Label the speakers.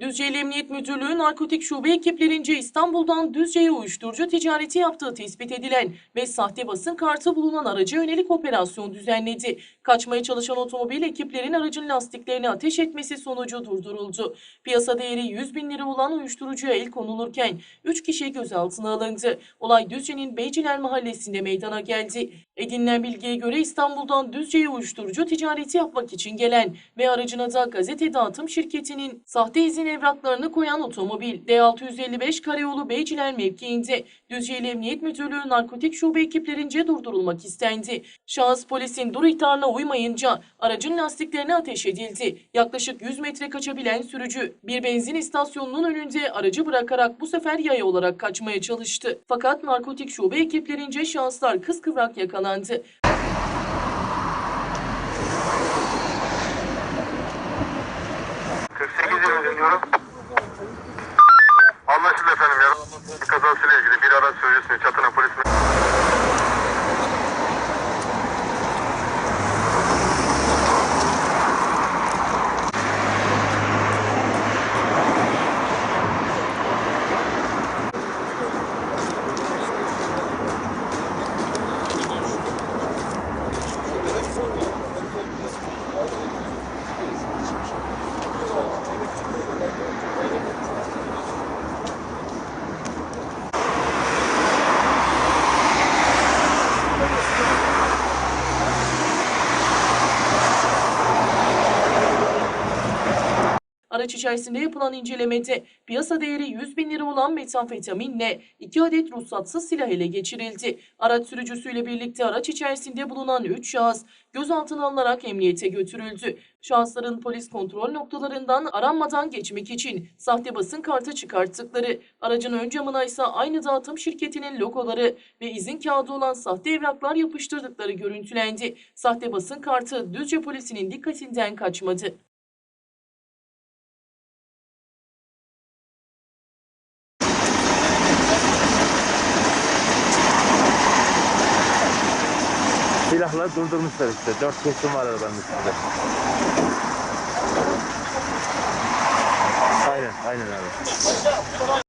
Speaker 1: Düzce İl Emniyet Müdürlüğü Narkotik Şube ekiplerince İstanbul'dan Düzce'ye uyuşturucu ticareti yaptığı tespit edilen ve sahte basın kartı bulunan araca yönelik operasyon düzenledi. Kaçmaya çalışan otomobil ekiplerin aracın lastiklerini ateş etmesi sonucu durduruldu. Piyasa değeri 100 bin lira olan uyuşturucuya el konulurken 3 kişi gözaltına alındı. Olay Düzce'nin Beyciler mahallesinde meydana geldi. Edinilen bilgiye göre İstanbul'dan Düzce'ye uyuşturucu ticareti yapmak için gelen ve aracına da gazete dağıtım şirketinin sahte izin evraklarını koyan otomobil D655 Karayolu Beyciler mevkiinde Düzce İl Emniyet Müdürlüğü Narkotik Şube ekiplerince durdurulmak istendi. Şahıs polisin dur ihtarına uymayınca aracın lastiklerine ateş edildi. Yaklaşık 100 metre kaçabilen sürücü bir benzin istasyonunun önünde aracı bırakarak bu sefer yaya olarak kaçmaya çalıştı. Fakat narkotik şube ekiplerince şahıslar kıskıvrak yakalandı.
Speaker 2: Dinliyorum. Anlaşıldı efendim. Bir kazasıyla ilgili bir araç sürücüsünün çatının
Speaker 1: Araç içerisinde yapılan incelemede piyasa değeri 100 bin lira olan metamfetaminle 2 adet ruhsatsız silah ele geçirildi. Araç sürücüsüyle birlikte araç içerisinde bulunan 3 şahıs gözaltına alınarak emniyete götürüldü. Şahısların polis kontrol noktalarından aranmadan geçmek için sahte basın kartı çıkarttıkları, aracın ön camına ise aynı dağıtım şirketinin logoları ve izin kağıdı olan sahte evraklar yapıştırdıkları görüntülendi. Sahte basın kartı Düzce polisinin dikkatinden kaçmadı.
Speaker 3: Silahla durdurmuşlar işte. Dört kesim var arabanın üstünde. Aynen, aynen abi.